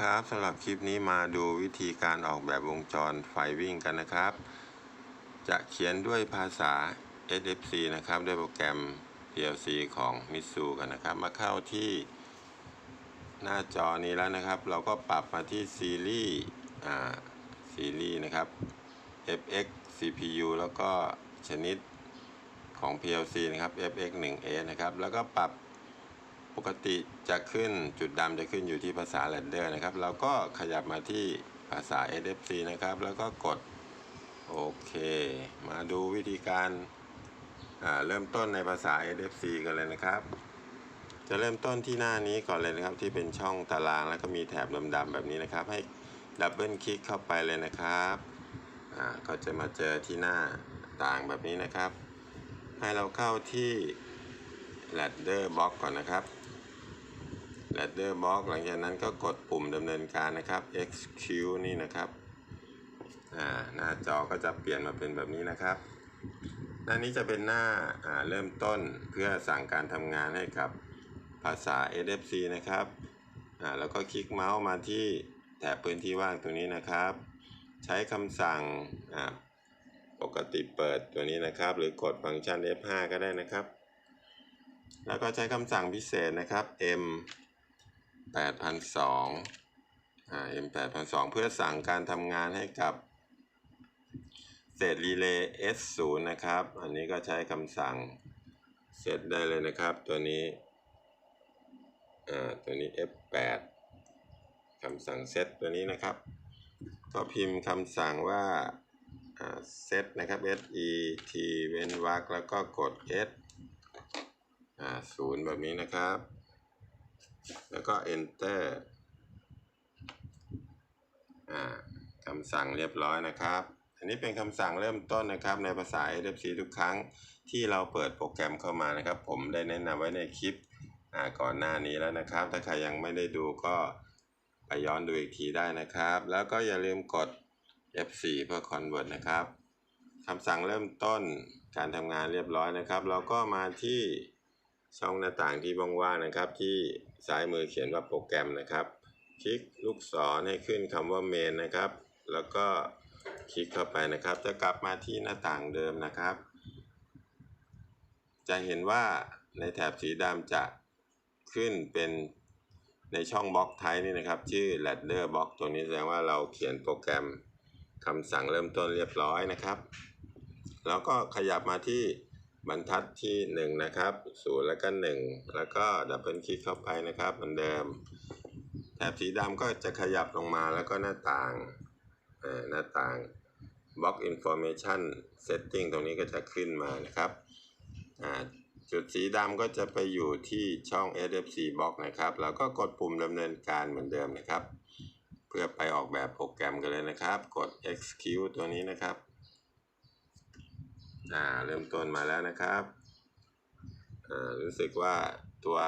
ครับสำหรับคลิปนี้มาดูวิธีการออกแบบวงจรไฟวิ่งกันนะครับ จะเขียนด้วยภาษา SFC นะครับ ด้วยโปรแกรม PLC ของ Mitsu กันนะครับ มาเข้าที่หน้าจอนี้แล้วนะครับ เราก็ปรับมาที่ซีรีส์อ่าซีรีส์นะครับ FX CPU แล้วก็ชนิดของ PLC นะครับ FX 1A นะครับ แล้วก็ปรับ ปกติจะขึ้นจุดดำจะขึ้นอยู่ที่ภาษา Ladder นะครับ เราก็ขยับมาที่ภาษา SFC นะครับ แล้วก็กดโอเค มาดูวิธีการเริ่มต้นในภาษา SFC กันเลยนะครับ จะเริ่มต้นที่หน้านี้ก่อนเลยนะครับ ที่เป็นช่องตารางแล้วก็มีแถบดำๆแบบนี้นะครับ ให้ดับเบิลคลิกเข้าไปเลยนะครับอ่าก็จะมาเจอที่หน้าต่างแบบนี้นะครับ ให้เราเข้าที่ ladder box ก่อนนะครับ ladder box หลังจากนั้นก็กดปุ่มดำเนินการนะครับ execute นี่นะครับอ่าหน้าจอก็จะเปลี่ยนมาเป็นแบบนี้นะครับ หน้านี้จะเป็นหน้าอ่าเริ่มต้นเพื่อสั่งการทำงานให้กับภาษา SFC นะครับอ่าแล้วก็คลิกเมาส์มาที่แถบพื้นที่ว่างตรงนี้นะครับ ใช้คำสั่งอ่าปกติเปิดตัวนี้นะครับ หรือกดฟังก์ชัน F5 ก็ได้นะครับ แล้วก็ใช้คำสั่งพิเศษนะครับ M 8002อ่า M 8002เพื่อสั่งการทำงานให้กับเศษรีเลย์ S0 นะครับ อันนี้ก็ใช้คำสั่งเซตได้เลยนะครับ ตัวนี้ อ่า ตัวนี้ F8 คำสั่งเซตตัวนี้นะครับ ก็พิมพ์คำสั่งว่าเซตนะครับ S E T เว้นวรรคแล้วก็กด S อ่าศูนย์แบบนี้นะครับ แล้วก็ enter อ่าคำสั่งเรียบร้อยนะครับ อันนี้เป็นคำสั่งเริ่มต้นนะครับ ในภาษา NFC ทุกครั้งที่เราเปิดโปรแกรมเข้ามานะครับ ผมได้แนะนำไว้ในคลิปอ่าก่อนหน้านี้แล้วนะครับ ถ้าใครยังไม่ได้ดูก็ไปย้อนดูอีกทีได้นะครับ แล้วก็อย่าลืมกด F4 เพื่อ convert นะครับคำสั่งเริ่มต้นการทำงานเรียบร้อยนะครับ เราก็มาที่ ช่องหน้าต่างที่ว่างๆนะครับ ที่ซ้ายมือเขียนว่าโปรแกรมนะครับ คลิกลูกศรให้ขึ้นคำว่า main นะครับ แล้วก็คลิกเข้าไปนะครับ จะกลับมาที่หน้าต่างเดิมนะครับ จะเห็นว่าในแถบสีดำจะขึ้นเป็นในช่องบล็อกไทป์นี่นะครับ ชื่อ ladder box ตัวนี้แสดงว่าเราเขียนโปรแกรมคำสั่งเริ่มต้นเรียบร้อยนะครับ แล้วก็ขยับมาที่ บรรทัดที่ 1 นะครับศูนย์แล้วก็ 1 แล้วก็ดับเบิลคลิกเข้าไปนะครับเหมือนเดิม แถบสีดำก็จะขยับลงมาแล้วก็หน้าต่างอ่อหน้าต่าง Box Information Setting ตรงนี้ก็จะขึ้นมานะครับอ่าจุดสีดำก็จะไปอยู่ที่ช่อง SFC Box นะครับ แล้วก็กดปุ่มดำเนินการเหมือนเดิมนะครับ เพื่อไปออกแบบโปรแกรมกันเลยนะครับ กด execute ตัวนี้นะครับ อ่าเริ่มต้นมาแล้วนะครับอ่ารู้สึกว่าตัว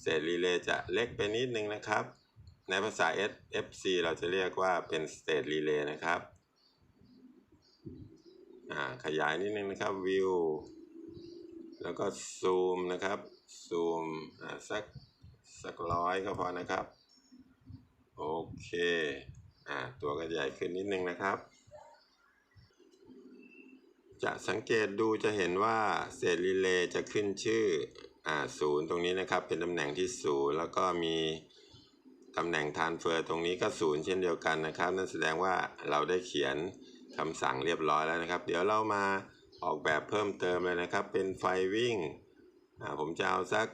เศษรีเลย์จะเล็กไปนิดนึงนะครับ ในภาษา SFC เราจะเรียกว่าเป็น state relay นะครับอ่าขยายนิดนึงนะครับ view แล้วก็ซูมนะครับซูมอ่าสักสักร้อยก็พอนะครับ โอเคอ่าตัวก็ใหญ่ขึ้นนิดนึงนะครับ จะสังเกตดูจะเห็นว่าเศษรีเลย์จะขึ้นชื่ออ่าศูนย์ตรงนี้นะครับเป็นตำแหน่งที่ศูนย์แล้วก็มีตำแหน่งทานเฟอร์ตรงนี้ก็ศูนย์เช่นเดียวกันนะครับ นั่นแสดงว่าเราได้เขียนคำสั่งเรียบร้อยแล้วนะครับ เดี๋ยวเรามาออกแบบเพิ่มเติมเลยนะครับ เป็นไฟวิ่งผมจะเอาสัก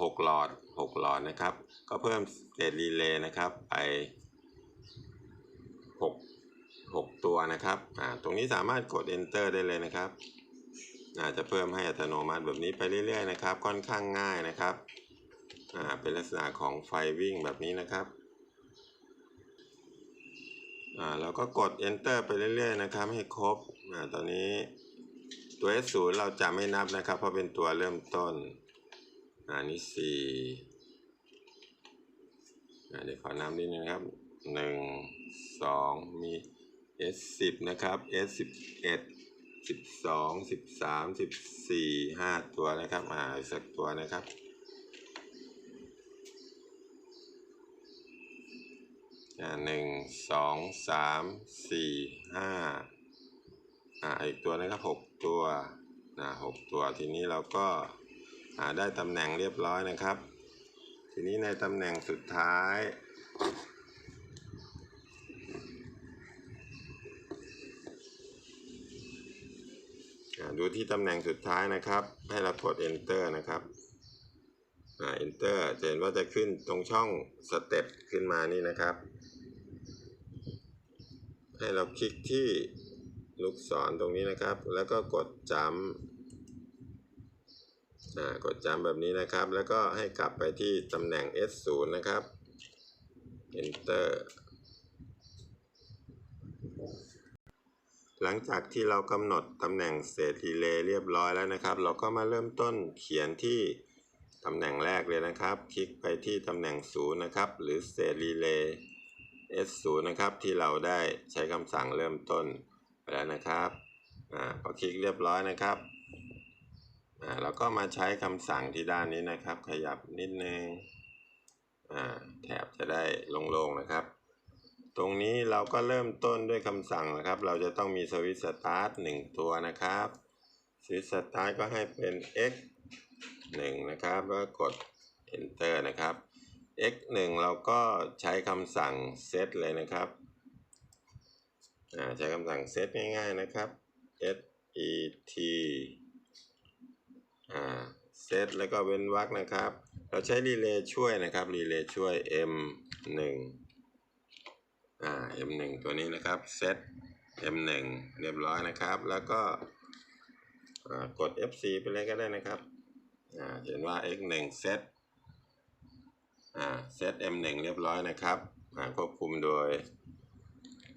หกหลอดหกหลอดนะครับ ก็เพิ่มเศษรีเลย์นะครับไป 6 ตัวนะครับอ่าตรงนี้สามารถกด enter ได้เลยนะครับอาจจะเพิ่มให้อัตโนมัติแบบนี้ไปเรื่อยๆนะครับ ค่อนข้างง่ายนะครับอ่าเป็นลักษณะของไฟวิ่งแบบนี้นะครับอ่าเราก็กด enter ไปเรื่อยๆนะครับ ให้ครบอ่าตอนนี้ตัว S0 เราจะไม่นับนะครับ เพราะเป็นตัวเริ่มต้นอ่านี้4อ่าเดี๋ยวขอนับดิดนะครับ 1 2 มี งสองมี S10 นะครับ S11 สิบสองสิบสามสิบสี่ห้าตัวนะครับอ่าสักตัวนะครับอ่าหนึ่งสองสามสี่ห้าอ่าอีกตัวนะครับหกตัวนะหกตัวทีนี้เราก็หาได้ตำแหน่งเรียบร้อยนะครับ ทีนี้ในตำแหน่งสุดท้าย อ่า ดูที่ตำแหน่งสุดท้ายนะครับ ให้เรากด enter นะครับอ่า enter จะเห็นว่าจะขึ้นตรงช่องสเต็ปขึ้นมานี่นะครับ ให้เราคลิกที่ลูกศรตรงนี้นะครับ แล้วก็กดจำอ่ากดจำแบบนี้นะครับ แล้วก็ให้กลับไปที่ตำแหน่ง S0 นะครับ enter หลังจากที่เรากำหนดตำแหน่งเศษรีเลย์เรียบร้อยแล้วนะครับ เราก็มาเริ่มต้นเขียนที่ตำแหน่งแรกเลยนะครับ คลิกไปที่ตำแหน่ง0นะครับ หรือเศษรีเลย์ S0 นะครับ ที่เราได้ใช้คำสั่งเริ่มต้นไปแล้วนะครับอ่าพอคลิกเรียบร้อยนะครับอ่าเราก็มาใช้คำสั่งที่ด้านนี้นะครับ ขยับนิดนึงอ่าแถบจะได้โล่งๆนะครับ ตรงนี้เราก็เริ่มต้นด้วยคำสั่งนะครับ เราจะต้องมีสวิตช์สตาร์ทหนึ่งตัวนะครับสวิตช์สตาร์ทก็ให้เป็น x 1นะครับแล้วกด enter นะครับ x 1เราก็ใช้คำสั่ง set เลยนะครับอ่าใช้คำสั่ง set ง่ายๆนะครับ s e t อ่า set แล้วก็เว้นวรรคนะครับ เราใช้รีเลย์ช่วยนะครับรีเลย์ช่วย m 1 อ่า M1 ตัวนี้นะครับ set M1 เรียบร้อยนะครับ แล้วก็กด F4 ไปเลยก็ได้นะครับอ่าเห็นว่า X1 set อ่า set M1 เรียบร้อยนะครับอ่าควบคุมโดย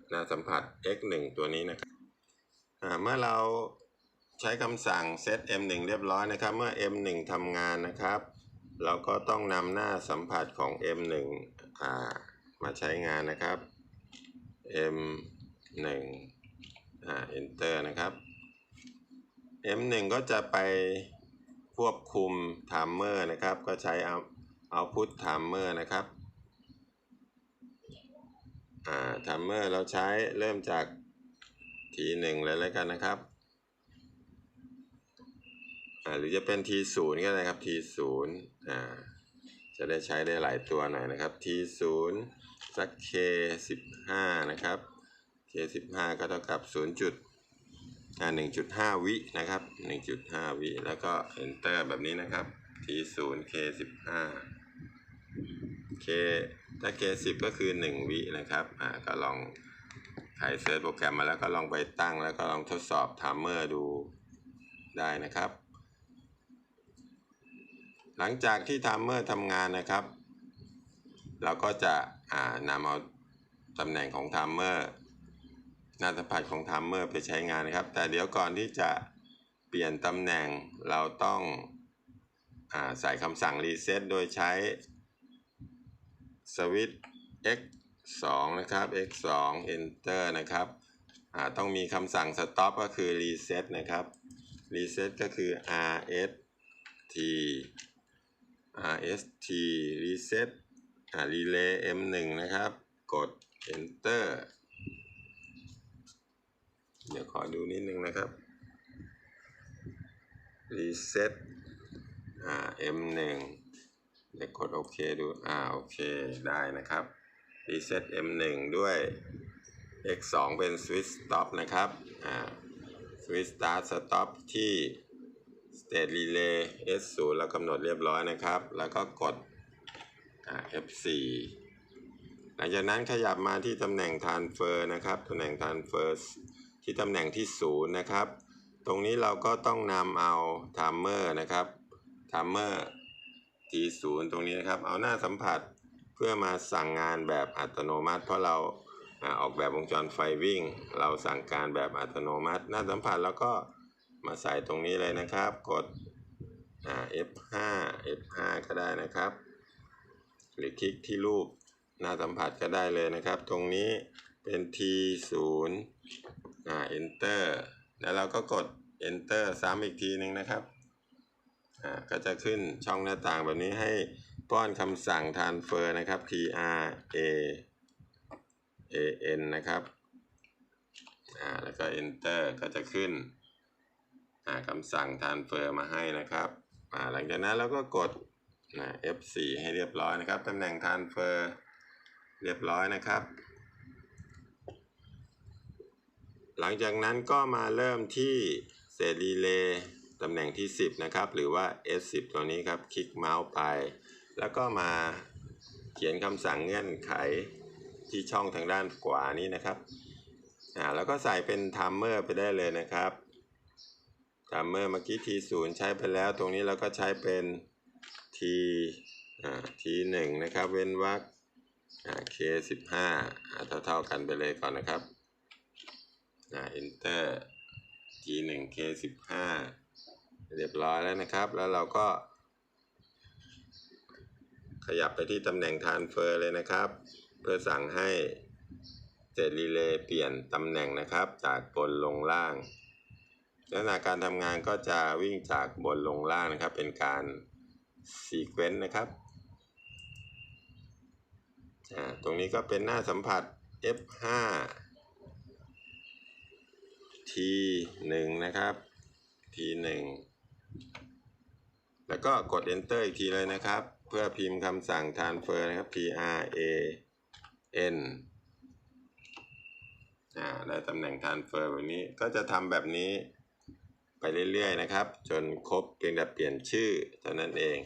หน้าสัมผัส X1 ตัวนี้นะครับอ่าเมื่อเราใช้คำสั่ง set M1 เรียบร้อยนะครับ เมื่อ M1 ทำงานนะครับ เราก็ต้องนำหน้าสัมผัสของ M1 อ่ามาใช้งานนะครับ M 1อ่า enter นะครับ M 1ก็จะไปควบคุม timer นะครับ ก็ใช้เอา output timer นะครับ อ่า timer เราใช้เริ่มจาก T 1เลยแล้วกันนะครับอ่าหรือจะเป็น T 0 ก็ได้ครับ T 0 อ่า จะได้ใช้ได้หลายตัวหน่อยนะครับ T 0 สัก K 15 นะครับ K 15 ก็เท่ากับ 0. จุดอ่า1.5 วินะครับ 1.5 วิ แล้วก็ enter แบบนี้นะครับ T 0 K 15 K ถ้า K 10 ก็คือ 1 วินะครับ อ่า ก็ลองใครเซิร์ชโปรแกรมมาแล้วก็ลองไปตั้ง แล้วก็ลองทดสอบ timer ดูได้นะครับ หลังจากที่ timer ทำงานนะครับ เราก็จะ นำเอาตำแหน่งของ timer หน้าสัมผัสของ timer ไปใช้งานนะครับ แต่เดี๋ยวก่อนที่จะเปลี่ยนตำแหน่งเราต้องอาใส่คำสั่ง reset โดยใช้สวิตช์ x 2นะครับ x 2 enter นะครับอ่าต้องมีคำสั่ง stop ก็คือ reset นะครับ reset ก็คือ rs t rst reset อ่า relay m1 นะครับ กด enter เดี๋ยวขอดูนิดนึงนะครับ reset อ่า m1 เดี๋ยวกดโอเคดู อ่า โอเค ได้นะครับ reset m1 ด้วย x2 เป็น switch stop นะครับ อ่า switch start stop ที่ state relay s0 แล้วกำหนดเรียบร้อยนะครับ แล้วก็กด F4 หลังจากนั้นขยับมาที่ตำแหน่ง transfer นะครับตำแหน่ง transfer ที่ตำแหน่งที่ 0 นะครับ ตรงนี้เราก็ต้องนำเอา timer นะครับ timer T0 ตรงนี้นะครับ เอาหน้าสัมผัสเพื่อมาสั่งงานแบบอัตโนมัติ เพราะเราออกแบบวงจรไฟวิ่ง เราสั่งการแบบอัตโนมัติ หน้าสัมผัสแล้วก็มาใส่ตรงนี้เลยนะครับ กด F5 F5 ก็ได้นะครับ หรือคลิกที่รูปหน้าสัมผัสก็ได้เลยนะครับ ตรงนี้เป็น T0 อ่า Enter แล้วเราก็กด Enter ซ้ำอีกทีหนึ่งนะครับ อ่า ก็จะขึ้นช่องหน้าต่างแบบนี้ให้ป้อนคำสั่ง transfer นะครับ T R A A N นะครับ อ่า แล้วก็ enter ก็จะขึ้น อ่าคำสั่ง transfer มาให้นะครับ อ่า หลังจากนั้นเราก็กด นะ F4 ให้เรียบร้อยนะครับตำแหน่ง transfer เรียบร้อยนะครับ หลังจากนั้นก็มาเริ่มที่เศษรีเลย์ตำแหน่งที่ 10 นะครับ หรือว่า S10 ตัวนี้ครับ คลิกเมาส์ไป แล้วก็มาเขียนคำสั่งเงื่อนไขที่ช่องทางด้านขวานี้นะครับอ่าแล้วก็ใส่เป็นไทม์เมอร์ไปได้เลยนะครับไทม์เมอร์เมื่อกี้ T0 ใช้ไปแล้ว ตรงนี้เราก็ใช้เป็น T อ่า T1 นะครับ เว้นวรรคอ่า K15 อ่าเท่าๆกันไปเลยก่อนนะครับอ่า enter T1 K15 เรียบร้อยแล้วนะครับ แล้วเราก็ ขยับไปที่ตำแหน่ง transfer เลยนะครับ เพื่อสั่งให้เจดรีเลเปลี่ยนตำแหน่งนะครับ จากบนลงล่าง ลักษณะการทำงานก็จะวิ่งจากบนลงล่างนะครับ เป็นการ ซีเควนต์นะครับอ่าตรงนี้ก็เป็นหน้าสัมผัส F5 T1 นะครับ T1 แล้วก็กด enter อีกทีเลยนะครับ เพื่อพิมพ์คำสั่ง transfer นะครับ T R A N อ่าได้ตำแหน่ง transfer แบบนี้ก็จะทำแบบนี้ ไปเรื่อยๆนะครับ จนครบเพียงแต่เปลี่ยนชื่อเท่านั้นเอง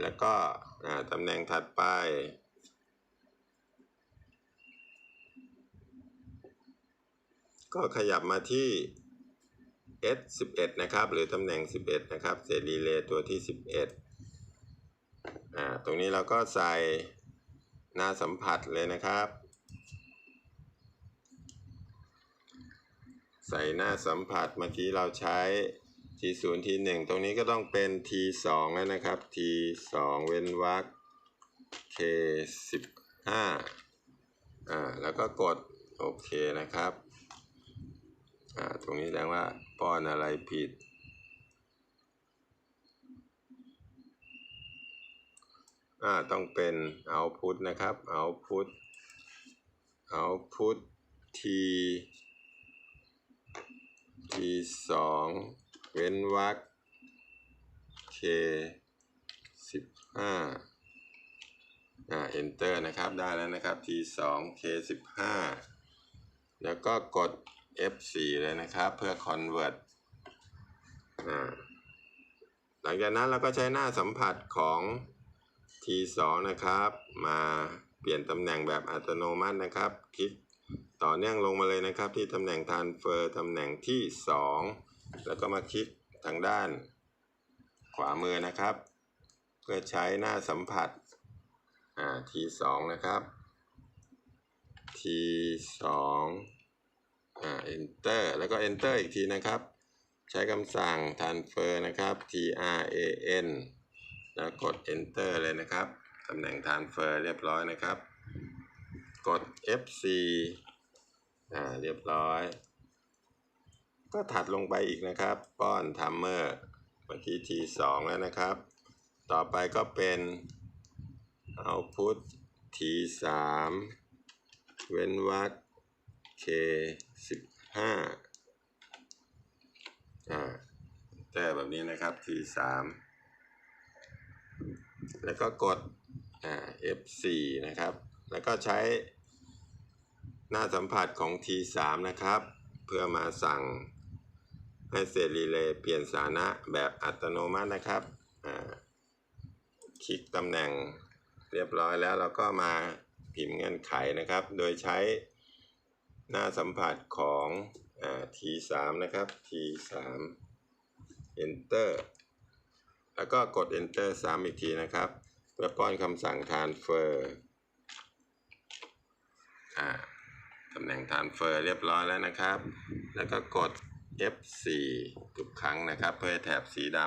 แล้วก็ตำแหน่งถัดไป ก็ขยับมาที่ S11 นะครับ หรือตำแหน่ง 11 นะครับเศษรีเลย์ตัวที่ 11อ่าตรงนี้เราก็ใส่หน้าสัมผัสเลยนะครับ ใส่หน้าสัมผัสเมื่อกี้เราใช้ T0 T1 ตรงนี้ก็ต้องเป็น T2 แล้วนะครับ T2 เว้นวรรค K15 อ่าแล้วก็กดโอเคนะครับอ่าตรงนี้แสดงว่าป้อนอะไรผิด อ่าต้องเป็น output นะครับ output output t t สองเว้นวรรค k สิบห้าอ่า enter นะครับ ได้แล้วนะครับ t สอง k สิบห้าแล้วก็กด F4 เลยนะครับ เพื่อ convert อ่า หลังจากนั้นเราก็ใช้หน้าสัมผัสของ T2 นะครับ มาเปลี่ยนตำแหน่งแบบอัตโนมัตินะครับ คลิก ต่อเนื่องลงมาเลยนะครับ ที่ตำแหน่ง transfer ตำแหน่งที่ 2 แล้วก็มาคลิกทางด้าน ขวามือนะครับ เพื่อใช้หน้าสัมผัสอ่า T2 นะครับ T2 อ่า enter แล้วก็ enter อีกทีนะครับ ใช้คำสั่ง transfer นะครับ t r a n แล้วกด enter เลยนะครับ ตำแหน่ง transfer เรียบร้อยนะครับ กด F4 อ่าเรียบร้อย ก็ถัดลงไปอีกนะครับ ป้อน timer เมื่อกี้ T2 แล้วนะครับ ต่อไปก็เป็น output T3 เว้นวรรค K สิบห้าอ่าแต่แบบนี้นะครับ T สามแล้วก็กดอ่า F สี่นะครับ แล้วก็ใช้ หน้าสัมผัสของ T สามนะครับ เพื่อมาสั่งให้เศษรีเลย์เปลี่ยนสถานะแบบอัตโนมัตินะครับ คลิกตำแหน่งเรียบร้อยแล้วเราก็มาพิมพ์เงื่อนไขนะครับ โดยใช้หน้าสัมผัสของอ่า T3 นะครับ T3 Enter แล้วก็กด Enter ซ้ำอีกทีนะครับ เพื่อป้อนคำสั่ง Transfer อ่า ตำแหน่ง Transfer เรียบร้อยแล้วนะครับ แล้วก็กด F4 ทุกครั้งนะครับ เพื่อแถบสีด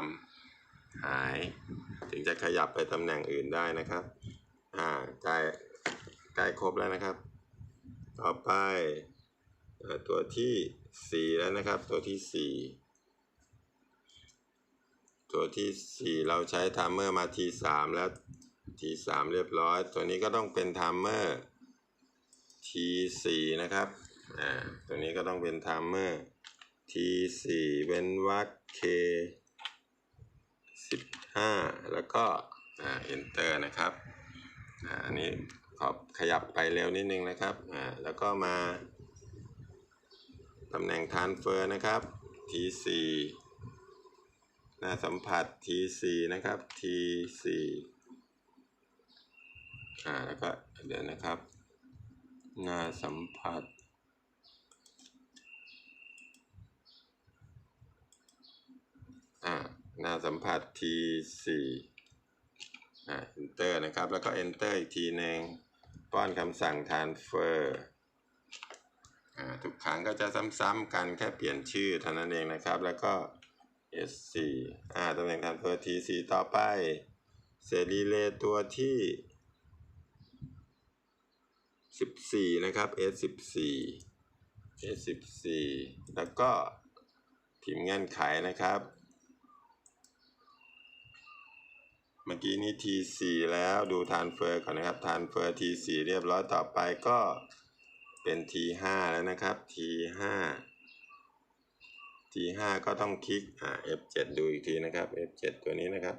ำหาย ถึงจะขยับไปตำแหน่งอื่นได้นะครับ อ่าใกล้ใกล้ครบแล้วนะครับ ต่อไปตัวที่ 4 แล้วนะครับ ตัวที่ 4 ตัวที่ 4 เราใช้ไทม์เมอร์มา T3 แล้ว T3 เรียบร้อย ตัวนี้ก็ต้องเป็นไทม์เมอร์ T4 นะครับอ่าตัวนี้ก็ต้องเป็น timer T4 เว้นวรรค K 15 แล้วก็อ่า enter นะครับอ่าอันนี้ขอขยับไปเร็วนิดนึงนะครับอ่าแล้วก็มาตำแหน่ง transfer นะครับ T4 หน้าสัมผัส T4 นะครับ T4 อ่าแล้วก็เดี๋ยวนะครับ นาสัมผัส อ่านาสัมผัส T4 อ่า enter นะครับ แล้วก็ enter อีกทีหนึ่งป้อนคำสั่ง transfer อ่า ทุกครั้งก็จะซ้ำๆกันแค่เปลี่ยนชื่อเท่านั้นเองนะครับ แล้วก็ S4 อ่าตำแหน่ง transfer T4 ต่อไปเซรีเลตัวที่ 14 นะครับ S14 S14 แล้วก็พิมพ์เงื่อนไขนะครับ เมื่อกี้นี้ T4 แล้วดู transfer ก่อนนะครับ transfer T4 เรียบร้อยต่อไปก็เป็น T5 แล้วนะครับ T5 T5 ก็ต้องคลิกอ่า F7 ดูอีกทีนะครับ F7 ตัวนี้นะครับ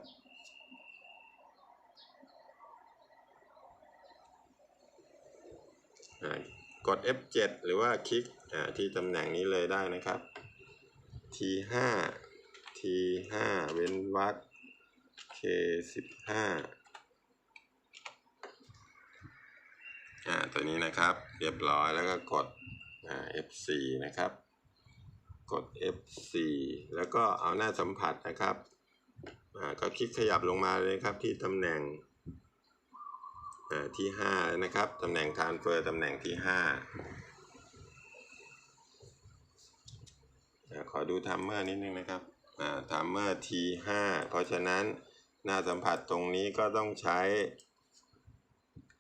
อ่า กด F7 หรือว่าคลิกที่ตำแหน่งนี้เลยได้นะครับ T5 T5 เว้นวรรค K15 อ่าตัวนี้นะครับ เรียบร้อยแล้วก็กดอ่า F4 นะครับ กด F4 แล้วก็เอาหน้าสัมผัสนะครับอ่าก็คลิกขยับลงมาเลยครับที่ตำแหน่ง ที่5แล้วนะครับตำแหน่ง transfer ตำแหน่งที่5อ่าขอดู timer นิดนึงนะครับอ่า timer T5 เพราะฉะนั้นหน้าสัมผัสตรงนี้ก็ต้องใช้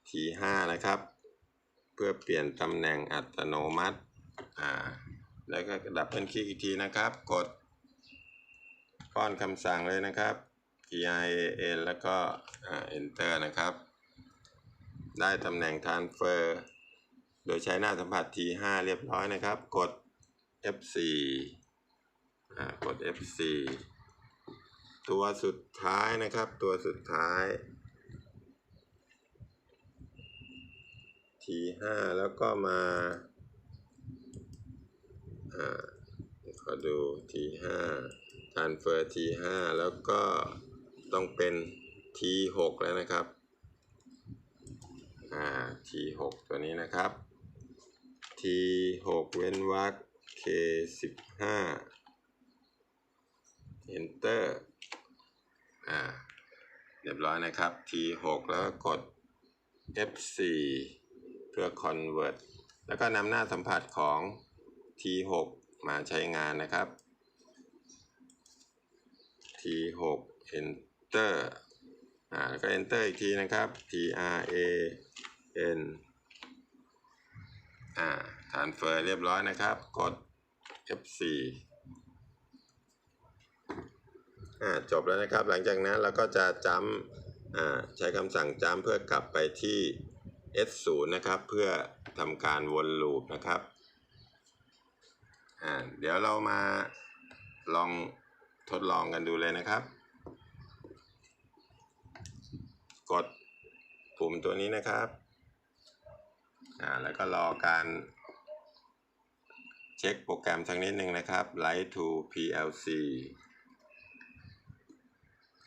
T5 นะครับ เพื่อเปลี่ยนตำแหน่งอัตโนมัติอ่าแล้วก็ดับเบิลคลิกอีกทีนะครับ กดป้อนคำสั่งเลยนะครับ P I A N แล้วก็อ่า enter นะครับ ได้ตำแหน่ง transfer โดยใช้หน้าสัมผัส T5 เรียบร้อยนะครับ กด F4 อ่กด F4 ตัวสุดท้ายนะครับ ตัวสุดท้าย T5 แล้วก็มาอ่าขอดู T5 transfer T5 แล้วก็ต้องเป็น T6 แล้วนะครับ อ่า T6 ตัวนี้นะครับ T6 เว้นวรรค K15 enter อ่า เรียบร้อยนะครับ T6 แล้วก็กด F4 เพื่อ convert แล้วก็นำหน้าสัมผัสของ T6 มาใช้งานนะครับ T6 enter อ่าแล้วก็ enter อีกทีนะครับ T R A N อ่า transfer เรียบร้อยนะครับ กด F4 อ่าจบแล้วนะครับ หลังจากนั้นเราก็จะจำอ่าใช้คำสั่งจำเพื่อกลับไปที่ S0 นะครับ เพื่อทำการวนลูปนะครับอ่าเดี๋ยวเรามาลองทดลองกันดูเลยนะครับ กดปุ่มตัวนี้นะครับ อ่าแล้วก็รอการเช็คโปรแกรมสักนิดนึงนะครับ Light to PLC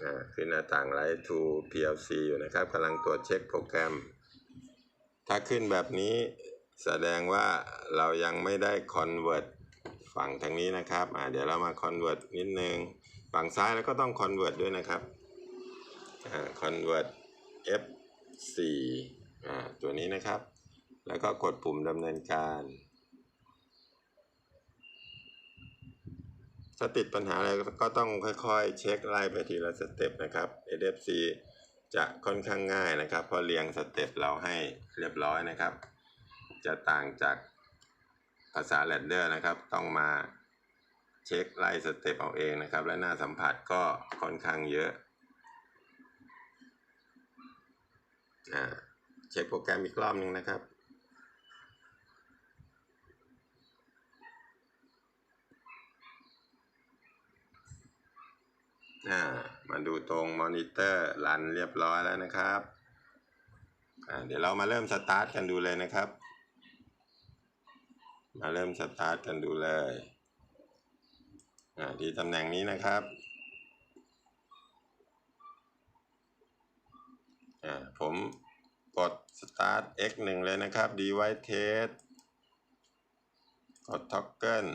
อ่าขึ้นหน้าต่าง Light to PLC อยู่นะครับกำลังตรวจเช็คโปรแกรม ถ้าขึ้นแบบนี้แสดงว่าเรายังไม่ได้ convert ฝั่งทางนี้นะครับอ่าเดี๋ยวเรามา convert นิดนึง ฝั่งซ้ายแล้วก็ต้อง convert ด้วยนะครับอ่า convert F4 อ่าตัวนี้นะครับ แล้วก็กดปุ่มดำเนินการ ถ้าติดปัญหาอะไรก็ต้องค่อยๆ เช็คไล่ไปทีละสเต็ปนะครับ NFC จะค่อนข้างง่ายนะครับเพราะเรียงสเต็ปเราให้เรียบร้อยนะครับ จะต่างจากภาษาแรดเดอร์นะครับ ต้องมาเช็คไล่สเต็ปเอาเองนะครับ และหน้าสัมผัสก็ค่อนข้างเยอะอ่าเช็คโปรแกรมอีกรอบหนึ่งนะครับ อ่ามาดูตรงมอนิเตอร์รันเรียบร้อยแล้วนะครับอ่าเดี๋ยวเรามาเริ่มสตาร์ทกันดูเลยนะครับ มาเริ่มสตาร์ทกันดูเลยอ่าที่ตำแหน่งนี้นะครับอ่าผมกด start x 1เลยนะครับ device test กด toggle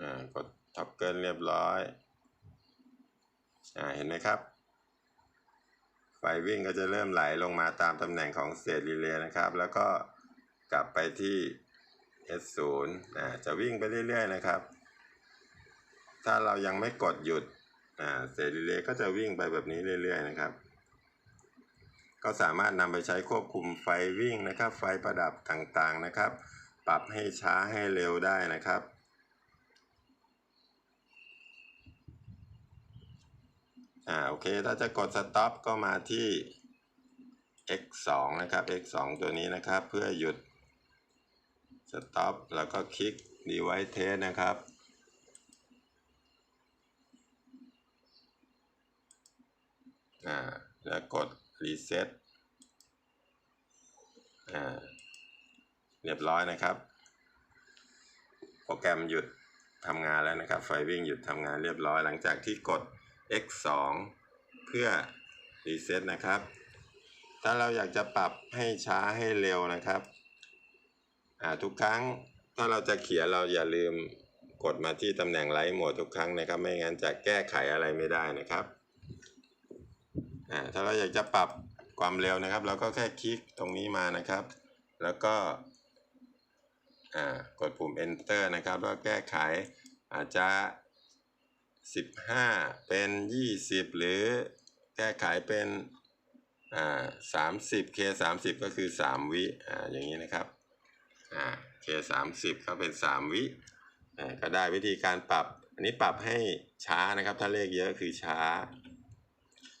อ่ากด toggle เรียบร้อยอ่าเห็นไหมครับ ไฟวิ่งก็จะเริ่มไหลลงมาตามตำแหน่งของ state relay นะครับ แล้วก็กลับไปที่ S0 อ่าจะวิ่งไปเรื่อย ๆ นะครับ ถ้าเรายังไม่กดหยุดอ่า state relay ก็จะวิ่งไปแบบนี้เรื่อย ๆ นะครับ ก็สามารถนำไปใช้ควบคุมไฟวิ่งนะครับ ไฟประดับต่างๆนะครับ ปรับให้ช้าให้เร็วได้นะครับ อ่าโอเค ถ้าจะกด stop ก็มาที่ x 2นะครับ x 2ตัวนี้นะครับ เพื่อหยุด stop แล้วก็คลิก device test นะครับอ่าแล้วกด reset อ่าเรียบร้อยนะครับ โปรแกรมหยุดทำงานแล้วนะครับ ไฟวิ่งหยุดทำงานเรียบร้อยหลังจากที่กด x2 เพื่อ reset นะครับ ถ้าเราอยากจะปรับให้ช้าให้เร็วนะครับอ่าทุกครั้งถ้าเราจะเขียนเราอย่าลืมกดมาที่ตำแหน่งไลท์โหมดทุกครั้งนะครับ ไม่งั้นจะแก้ไขอะไรไม่ได้นะครับอ่าถ้าเราอยากจะปรับความเร็วนะครับ เราก็แค่คลิกตรงนี้มานะครับ แล้วก็อ่ากดปุ่ม enter นะครับแล้วแก้ไขอาจจะ 15 เป็น 20 หรือแก้ไขเป็นอ่า30 k 30ก็คือ3วิอ่าอย่างนี้นะครับอ่า k 30ก็เป็น3วิอ่าก็ได้วิธีการปรับ อันนี้ปรับให้ช้านะครับ ถ้าเลขเยอะคือช้า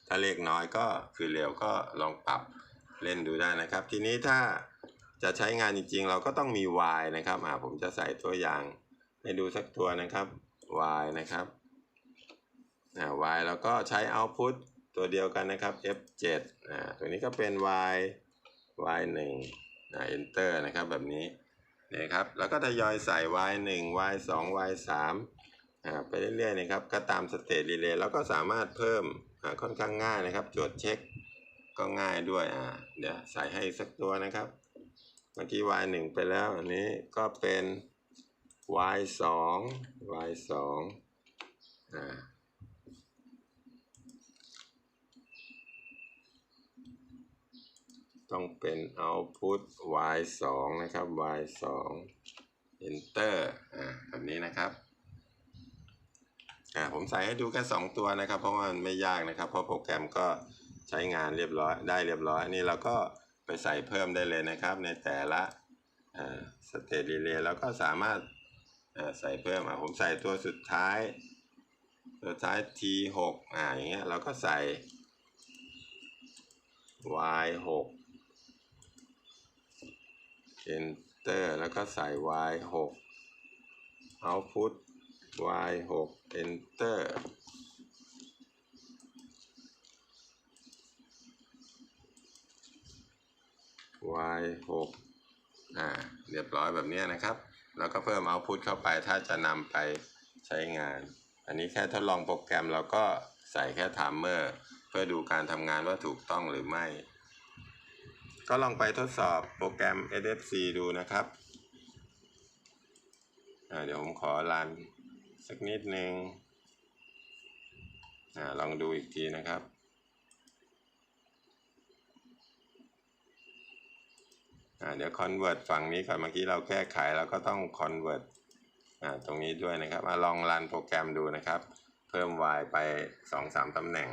ถ้าเลขน้อยก็คือเร็วก็ลองปรับเล่นดูได้นะครับ ทีนี้ถ้าจะใช้งานจริงๆ เราก็ต้องมี y นะครับอ่าผมจะใส่ตัวอย่างให้ดูสักตัวนะครับ y นะครับ อ่า y แล้วก็ใช้ output ตัวเดียวกันนะครับ f7 อ่าตัวนี้ก็เป็น y y 1อ่า enter นะครับแบบนี้นะครับแล้วก็ทยอยใส่ y 1 y 2 y 3 อ่าไปเรื่อยๆนะครับก็ตามสเตตรีเลย์แล้วก็สามารถเพิ่มอ่าค่อนข้างง่ายนะครับตรวจเช็คก็ง่ายด้วยอ่าเดี๋ยวใส่ให้สักตัวนะครับเมื่อกี้ y หนึ่งไปแล้วอันนี้ก็เป็น y สอง y สองอ่า ต้องเป็น output y สองนะครับ y สอง enter อ่าแบบนี้นะครับอ่าผมใส่ให้ดูแค่สองตัวนะครับ เพราะว่ามันไม่ยากนะครับ เพราะโปรแกรมก็ใช้งานเรียบร้อยได้เรียบร้อยนนี้เราก็ไปใส่เพิ่มได้เลยนะครับ ในแต่ละสเตตรีเลย์แล้วก็สามารถใส่เพิ่มอะผมใส่ตัวสุดท้าย ตัวท้าย T6 อ่าอย่างเงี้ยเราก็ใส่ Y6 Enter แล้วก็ใส่ Y6 Output Y6 Enter y 6อ่า เรียบร้อยแบบนี้นะครับ แล้วก็เพิ่ม output เข้าไป ถ้าจะนำไปใช้งาน อันนี้แค่ทดลองโปรแกรมเราก็ใส่แค่ timer เพื่อดูการทำงานว่าถูกต้องหรือไม่ ก็ลองไปทดสอบโปรแกรม SFC ดูนะครับ เดี๋ยวผมขอรันสักนิดนึงอลองดูอีกทีนะครับ เดี๋ยว convert ฝั่งนี้ก่อนเมื่อกี้เราแก้ไขแล้วก็ต้อง convert ตรงนี้ด้วยนะครับมาลองรันโปรแกรมดูนะครับ เพิ่ม y ไป 2-3ตำแหน่ง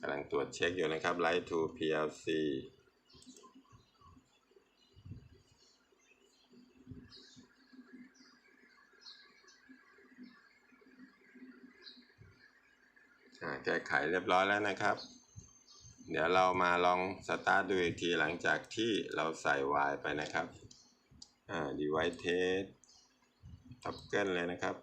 กำลังตรวจเช็คอยู่นะครับ Light to PLC แก้ไขเรียบร้อยแล้วนะครับ เดี๋ยวเรามาลองสตาร์ทดูอีกทีหลังจากที่เราใส่ Y ไปนะครับ อ่า device test ทับเกิลเลยนะครับ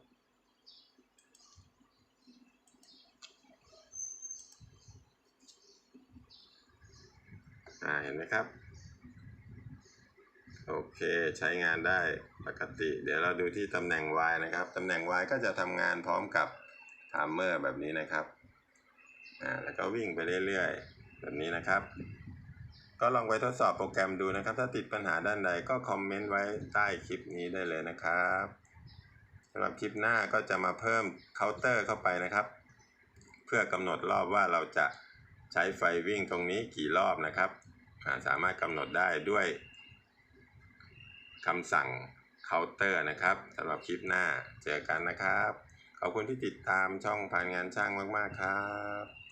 อ่าเห็นไหมครับ โอเคใช้งานได้ปกติ เดี๋ยวเราดูที่ตำแหน่ง Y นะครับ ตำแหน่ง Y ก็จะทำงานพร้อมกับ timer แบบนี้นะครับอ่าแล้วก็วิ่งไปเรื่อยๆ แบบนี้นะครับ ก็ลองไปทดสอบโปรแกรมดูนะครับ ถ้าติดปัญหาด้านใดก็คอมเมนต์ไว้ใต้คลิปนี้ได้เลยนะครับสำหรับคลิปหน้าก็จะมาเพิ่มเคาน์เตอร์เข้าไปนะครับ เพื่อกำหนดรอบว่าเราจะใช้ไฟวิ่งตรงนี้กี่รอบนะครับ สามารถกำหนดได้ด้วยคำสั่งเคาน์เตอร์นะครับสำหรับคลิปหน้าเจอกันนะครับ ขอบคุณที่ติดตามช่องผ่านงานช่างมาก ๆ ครับ